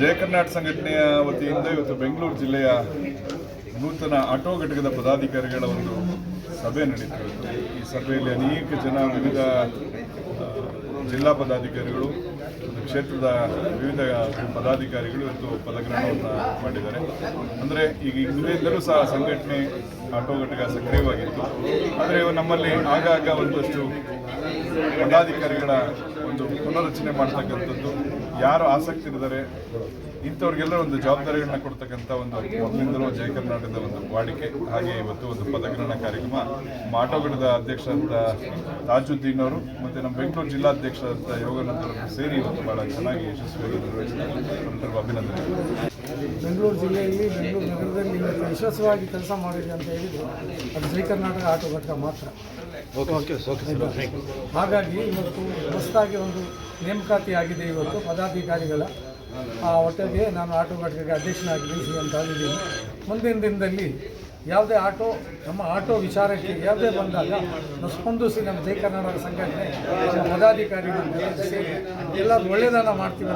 ಜಯ ಕರ್ನಾಟಕ ಸಂಘಟನೆಯ ವತಿಯಿಂದ ಇವತ್ತು ಬೆಂಗಳೂರು ಜಿಲ್ಲೆಯ ನೂತನ ಆಟೋ ಘಟಕದ ಪದಾಧಿಕಾರಿಗಳ ಒಂದು ಸಭೆ ನಡೀತು. ಈ ಸಭೆಯಲ್ಲಿ ಅನೇಕ ಜನ ವಿವಿಧ ಜಿಲ್ಲಾ ಪದಾಧಿಕಾರಿಗಳು ಕ್ಷೇತ್ರದ ವಿವಿಧ ಪದಾಧಿಕಾರಿಗಳು ಇವತ್ತು ಪದಗ್ರಹಣವನ್ನು ಮಾಡಿದ್ದಾರೆ. ಅಂದರೆ ಈಗ ಹಿಂದೆಯಿಂದಲೂ ಸಹ ಸಂಘಟನೆ ಆಟೋ ಘಟಕ ಸಕ್ರಿಯವಾಗಿತ್ತು. ಆದರೆ ನಮ್ಮಲ್ಲಿ ಆಗಾಗ ಒಂದಷ್ಟು ಪದಾಧಿಕಾರಿಗಳ ಒಂದು ಪುನರಚನೆ ಮಾಡ್ತಕ್ಕಂಥದ್ದು, ಯಾರು ಆಸಕ್ತಿ ಇದ್ದಾರೆ ಇಂಥವ್ರಿಗೆಲ್ಲ ಒಂದು ಜವಾಬ್ದಾರಿಗಳನ್ನ ಕೊಡ್ತಕ್ಕಂಥ ಒಂದು ಮೊದಲಿಂದಲೂ ಜಯ ಕರ್ನಾಟಕದ ಒಂದು ವಾಡಿಕೆ. ಹಾಗೆ ಇವತ್ತು ಒಂದು ಪದಗ್ರಹಣ ಕಾರ್ಯಕ್ರಮ ಮಾಟೋಗಡದ ಅಂತ ತಾಜುದ್ದೀನ್ ಅವರು ಮತ್ತು ನಮ್ಮ ಬೆಂಗಳೂರು ಜಿಲ್ಲಾಧ್ಯಕ್ಷರಂತ ಯೋಗಾನಂದರನ್ನು ಸೇರಿ ಇವತ್ತು ಭಾಳ ಚೆನ್ನಾಗಿ ಯಶಸ್ವಿಯಾಗಿ ನಿರ್ವಹಿಸಿದ್ದಾರೆ ಅಭಿನಂದನೆ. ಬೆಂಗಳೂರು ಜಿಲ್ಲೆಯಲ್ಲಿ ಬೆಂಗಳೂರು ನಗರದಲ್ಲಿ ಯಶಸ್ವಿಯಾಗಿ ಕೆಲಸ ಮಾಡಿದೆ ಅಂತ ಹೇಳಿದ್ರು ಅದು ಜಯ ಕರ್ನಾಟಕ ಆಟೋ ಮಾತ್ರ. ಹಾಗಾಗಿ ಇವತ್ತು ಹೊಸದಾಗಿ ಒಂದು ನೇಮಕಾತಿ ಆಗಿದೆ ಇವತ್ತು ಪದಾಧಿಕಾರಿಗಳ ಆ ಒಟ್ಟಿಗೆ ನಾನು ಆಟೋಮ್ಯಾಟಿಕ್ ಘಟಕಕ್ಕೆ ಅಧ್ಯಕ್ಷನಾಗಿ ಆಗಿದ್ದೀನಿ ಮುಂದಿನ ದಿನದಲ್ಲಿ ಯಾವುದೇ ಆಟೋ, ನಮ್ಮ ಆಟೋ ವಿಚಾರಕ್ಕೆ ಯಾವುದೇ ಬಂದಾಗ ಸ್ಪಂದಿಸಿ ನಮ್ಮ ಜೈ ಕರ್ನಾಟಕ ಸಂಘಟನೆ ಪದಾಧಿಕಾರಿಗಳು ಸೇರಿ ಎಲ್ಲರೂ ಒಳ್ಳೆಯದನ್ನು ಮಾಡ್ತೀವಿ.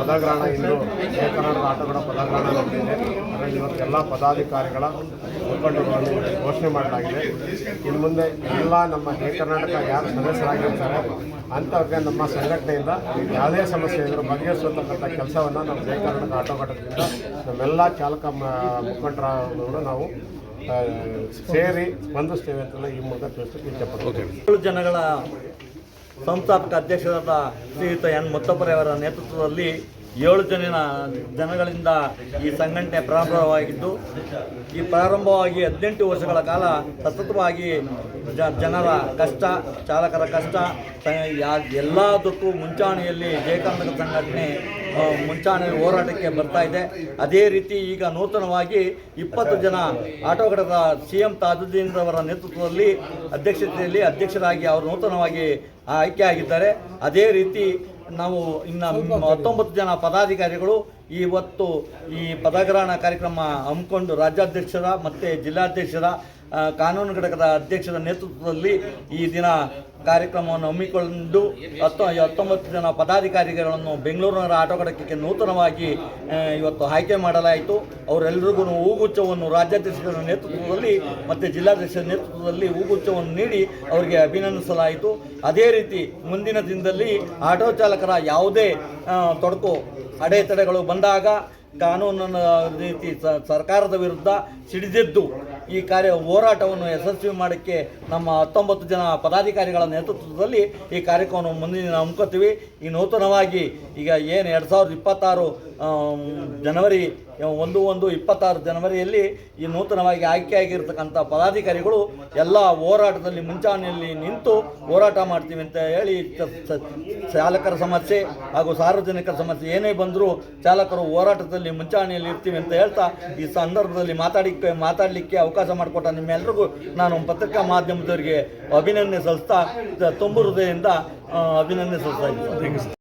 ಪದಗ್ರಹಣ ಇಂದು ಜೈ ಕರ್ನಾಟಕ ಆಟೋಗಳ ಪದಗ್ರಹಣ ನಡೆದಿದೆ ಇವತ್ತು ಎಲ್ಲ ಪದಾಧಿಕಾರಿಗಳ ಮುಖಂಡರುಗಳನ್ನು ಘೋಷಣೆ ಮಾಡಲಾಗಿದೆ ಇನ್ನು ಮುಂದೆ ಎಲ್ಲ ನಮ್ಮ ಜೈ ಕರ್ನಾಟಕ ಯಾರು ಸದಸ್ಯರಾಗಿರ್ತಾರೆ, ಅಂಥವ್ರಿಗೆ ನಮ್ಮ ಸಂಘಟನೆಯಿಂದ ಯಾವುದೇ ಸಮಸ್ಯೆ ಇದ್ದರೂ ಬಗೆಹರಿಸುವಂತಕ್ಕಂಥ ಕೆಲಸವನ್ನು ನಮ್ಮ ಜೈ ಕರ್ನಾಟಕ ಆಟೋ ಘಟಕದಿಂದ ನಮ್ಮೆಲ್ಲ ಚಾಲಕ ಮ- ಮುಖಂಡರಾದವರು ನಾವು ಸೇರಿ ಸ್ಪಂದಿಸ್ತೇವೆ ಅಂತ ಈ ಮೂಲಕ ತಿಳಿಸಿ ಏಳು ಜನಗಳ ಸಂಸ್ಥಾಪಕ ಅಧ್ಯಕ್ಷರಾದ ಶ್ರೀಯುತ ಎನ್ ಮತ್ತೊಬ್ಬರವರ ನೇತೃತ್ವದಲ್ಲಿ ಏಳು ಜನ ಜನಗಳಿಂದ ಈ ಸಂಘಟನೆ ಪ್ರಾರಂಭವಾಗಿದ್ದು, ಈ ಪ್ರಾರಂಭವಾಗಿ ಹದಿನೆಂಟು ವರ್ಷಗಳ ಕಾಲ ಸತತವಾಗಿ ಜನರ ಕಷ್ಟ, ಚಾಲಕರ ಕಷ್ಟ ಎಲ್ಲದಕ್ಕೂ ಮುಂಚಾಣಿಯಲ್ಲಿ ಜಯಕರ್ನಾಟಕ ಸಂಘಟನೆ ಮುಂಚೂಣಿ ಹೋರಾಟಕ್ಕೆ ಬರ್ತಾ ಇದೆ. ಅದೇ ರೀತಿ ಈಗ ನೂತನವಾಗಿ ಇಪ್ಪತ್ತು ಜನ ಆಟೋ ಘಟಕದ ಸಿ ಎಂ ತಾಜುದ್ದೀನ್ ರವರ ನೇತೃತ್ವದಲ್ಲಿ ಅಧ್ಯಕ್ಷತೆಯಲ್ಲಿ ಅಧ್ಯಕ್ಷರಾಗಿ ಅವರು ನೂತನವಾಗಿ ಆಯ್ಕೆ ಆಗಿದ್ದಾರೆ ಅದೇ ರೀತಿ ನಾವು ಇನ್ನು ಹತ್ತೊಂಬತ್ತು ಜನ ಪದಾಧಿಕಾರಿಗಳು ಇವತ್ತು ಈ ಪದಗ್ರಹಣ ಕಾರ್ಯಕ್ರಮ ಹಮ್ಮಿಕೊಂಡು ರಾಜ್ಯಾಧ್ಯಕ್ಷರ ಮತ್ತು ಜಿಲ್ಲಾಧ್ಯಕ್ಷರ ಕಾನೂನು ಘಟಕದ ಅಧ್ಯಕ್ಷರ ನೇತೃತ್ವದಲ್ಲಿ ಈ ದಿನ ಕಾರ್ಯಕ್ರಮವನ್ನು ಹಮ್ಮಿಕೊಂಡು ಹತ್ತು ಹತ್ತೊಂಬತ್ತು ಜನ ಪದಾಧಿಕಾರಿಗಳನ್ನು ಬೆಂಗಳೂರಿನ ಆಟೋ ಘಟಕಕ್ಕೆ ನೂತನವಾಗಿ ಇವತ್ತು ಆಯ್ಕೆ ಮಾಡಲಾಯಿತು. ಅವರೆಲ್ಲರಿಗೂ ಹೂಗುಚ್ಛವನ್ನು ರಾಜ್ಯಾಧ್ಯಕ್ಷರ ನೇತೃತ್ವದಲ್ಲಿ ಮತ್ತು ಜಿಲ್ಲಾಧ್ಯಕ್ಷರ ನೇತೃತ್ವದಲ್ಲಿ ಹೂಗುಚ್ಛವನ್ನು ನೀಡಿ ಅವರಿಗೆ ಅಭಿನಂದಿಸಲಾಯಿತು. ಅದೇ ರೀತಿ ಮುಂದಿನ ದಿನದಲ್ಲಿ ಆಟೋ ಚಾಲಕರ ಯಾವುದೇ ತೊಡಕು, ಅಡೆತಡೆಗಳು ಬಂದಾಗ ಕಾನೂನಿನ ರೀತಿ ಸರ್ಕಾರದ ವಿರುದ್ಧ ಸಿಡಿದೆದ್ದು ಈ ಕಾರ್ಯ ಹೋರಾಟವನ್ನು ಯಶಸ್ವಿ ಮಾಡೋಕ್ಕೆ ನಮ್ಮ ಹತ್ತೊಂಬತ್ತು ಜನ ಪದಾಧಿಕಾರಿಗಳ ನೇತೃತ್ವದಲ್ಲಿ ಈ ಕಾರ್ಯಕ್ರಮವನ್ನು ಮುಂದಿನ ದಿನ ಹಮ್ಮಿಕೊತೀವಿ ಈ ನೂತನವಾಗಿ ಈಗ ಏನು ಎರಡು ಸಾವಿರದ ಇಪ್ಪತ್ತಾರು ಜನವರಿ, ಒಂದು ಒಂದು ಇಪ್ಪತ್ತಾರು ಜನವರಿಯಲ್ಲಿ ಈ ನೂತನವಾಗಿ ಆಯ್ಕೆಯಾಗಿರ್ತಕ್ಕಂಥ ಪದಾಧಿಕಾರಿಗಳು ಎಲ್ಲ ಹೋರಾಟದಲ್ಲಿ ಮುಂಚಾಣಿಯಲ್ಲಿ ನಿಂತು ಹೋರಾಟ ಮಾಡ್ತೀವಿ ಅಂತ ಹೇಳಿ ಚಾಲಕರ ಸಮಸ್ಯೆ ಹಾಗೂ ಸಾರ್ವಜನಿಕರ ಸಮಸ್ಯೆ ಏನೇ ಬಂದರೂ ಚಾಲಕರು ಹೋರಾಟದಲ್ಲಿ ಮುಂಚಾಣಿಯಲ್ಲಿ ಇರ್ತೀವಿ ಅಂತ ಹೇಳ್ತಾ ಈ ಸಂದರ್ಭದಲ್ಲಿ ಮಾತಾಡಿಕ್ಕೆ ಮಾತಾಡಲಿಕ್ಕೆ ಅವಕಾಶ ಮಾಡಿಕೊಟ್ಟ ನಿಮ್ಮೆಲ್ಲರಿಗೂ ನಾನು ಪತ್ರಿಕಾ ಮಾಧ್ಯಮದವರಿಗೆ ಅಭಿನಂದನೆ ಸಲ್ಲಿಸ್ತಾ ತುಂಬ ಹೃದಯದಿಂದ ಅಭಿನಂದನೆ ಸಲ್ಲಿಸ್ತಾ ಇದ್ದೀನಿ